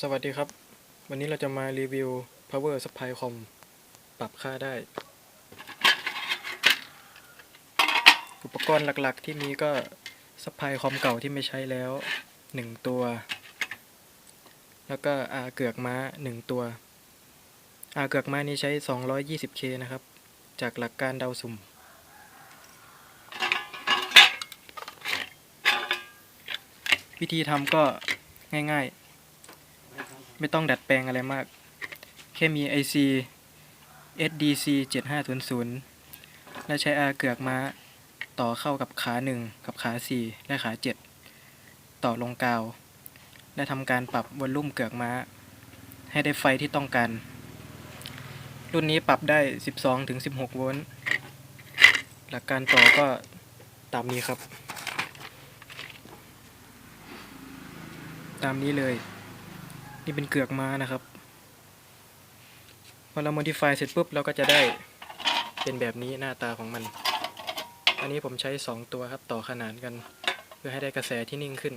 สวัสดีครับ วันนี้เราจะมารีวิว power supply com ปรับค่าได้ อุปกรณ์หลักๆ ที่มีก็ supply com เก่าที่ไม่ใช้แล้ว 1 ตัว แล้วก็อาเกือกม้า 1 ตัวอาเกือกม้านี้ใช้ 220k นะครับ จากหลักการเดาสุ่ม วิธีทำก็ง่ายๆ ไม่ต้องดัดแปลงอะไรมาก แค่มี IC SDC 7500 และใช้อาเกือกม้า ต่อเข้ากับขา 1 กับขา 4 และขา 7 ต่อลงกาว และทำการปรับวอลลุ่มเกือกม้า ให้ได้ไฟที่ต้องการ รุ่นนี้ปรับได้ 12-16 โวลต์หลักการต่อก็ตามนี้ครับ ตามนี้เลย นี่เป็นเกือกม้านะครับพอเรา modify เสร็จปุ๊บเราก็จะได้เป็นแบบนี้หน้าตาของมัน อันนี้ผมใช้ 2 ตัวครับต่อขนานกัน เพื่อให้ได้กระแสที่นิ่งขึ้น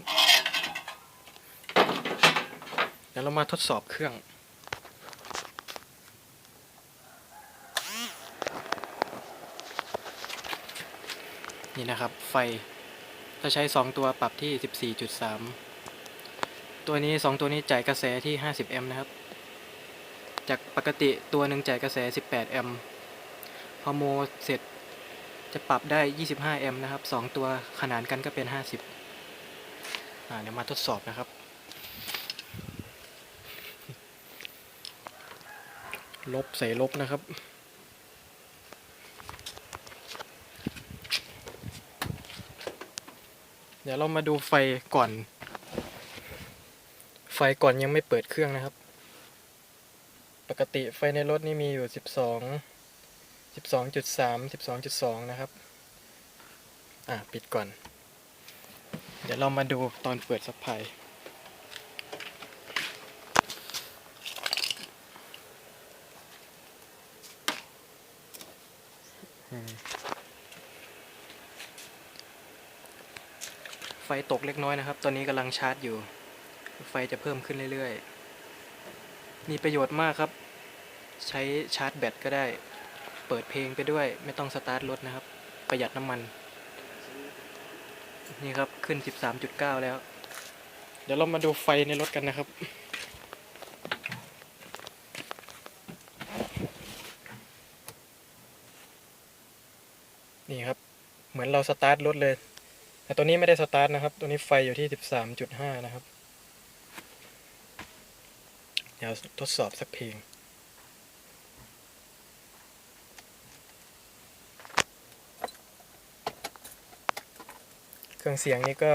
เดี๋ยวเรามาทดสอบเครื่องนี่นะครับ ไฟถ้าใช้ 2 ตัวปรับที่ 14.3 ตัวนี้ 2 ตัวนี้จ่ายกระแสที่ 50 แอมป์นะครับ จากปกติตัวหนึ่งจ่ายกระแส 18 แอมป์พอโมเสร็จจะปรับได้ 25 แอมป์นะครับ 2 ตัวขนานกันก็เป็น 50อ่าเดี๋ยวมาทดสอบนะครับ ลบใส่ลบนะครับเดี๋ยวเรามาดูไฟก่อน ไฟก่อนยังไม่เปิดเครื่องนะครับ ปกติไฟในรถนี่มีอยู่ 12 12.3 12.2 นะครับ อะปิดก่อน เดี๋ยวเรามาดูตอนเปิดสัพพายไฟตกเล็กน้อยนะครับ ตอนนี้กำลังชาร์จอยู่ ไฟจะเพิ่มขึ้นเรื่อยๆ มีประโยชน์มากครับ ใช้ชาร์จแบตก็ได้ เปิดเพลงไปด้วย ไม่ต้องสตาร์ทรถนะครับ ประหยัดน้ำมัน นี่ครับขึ้น 13.9 แล้ว เดี๋ยวเรามาดูไฟในรถกันนะครับนี่ครับเหมือนเราสตาร์ทรถเลย แต่ตัวนี้ไม่ได้สตาร์ทนะครับ ตัวนี้ไฟอยู่ที่ 13.5 นะครับ เดี๋ยวทดสอบสักเพลงเครื่องเสียงนี้ก็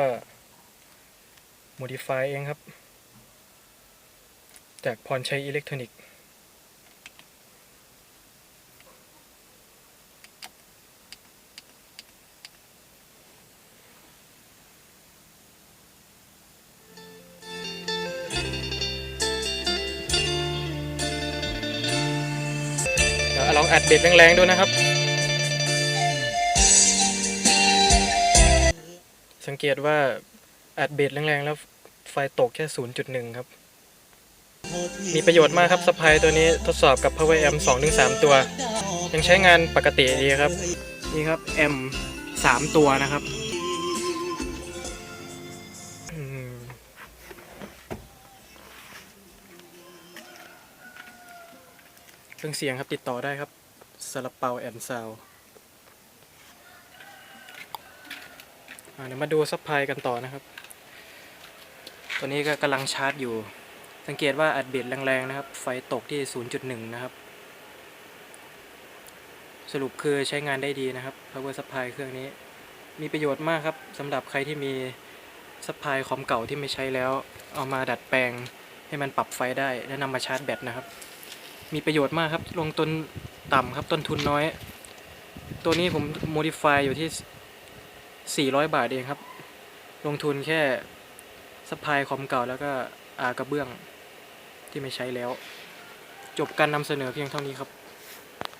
modify เองครับ จากพรชัยอิเล็กทรอนิกส์ องอัดเบ็ดแรงๆดูนะครับ สังเกตว่าอัดเบ็ดแรงๆแล้วไฟตกแค่ 0.1 ครับ มีประโยชน์มากครับสปายตัวนี้ทดสอบกับ Power Amp 2-3 ตัว ยังใช้งานปกติดีครับ นี่ครับแอม3ตัวนะครับ เครื่องเสียงครับติดต่อได้ครับสลับเปาแอนซาวเดี๋ยวมาดูซัพพลายกันต่อนะครับ ตัวนี้ก็กำลังชาร์จอยู่ สังเกตว่าอัดเบ็ดแรงๆนะครับ ไฟตกที่ 0.1 นะครับ สรุปคือใช้งานได้ดีนะครับ power supply เครื่องนี้ มีประโยชน์มากครับสำหรับใครที่มีซัพพลายคอมเก่าที่ไม่ใช้แล้ว เอามาดัดแปลงให้มันปรับไฟได้ และนำมาชาร์จแบตนะครับ มีประโยชน์มากครับ ลงต้นต่ำครับต้นทุนน้อย ตัวนี้ผม modify อยู่ที่ 400 บาทเองครับ ลงทุนแค่ซัพพลายคอมเก่าแล้วก็อากระเบื้องที่ไม่ใช้แล้ว จบการนำเสนอเพียงเท่านี้ครับ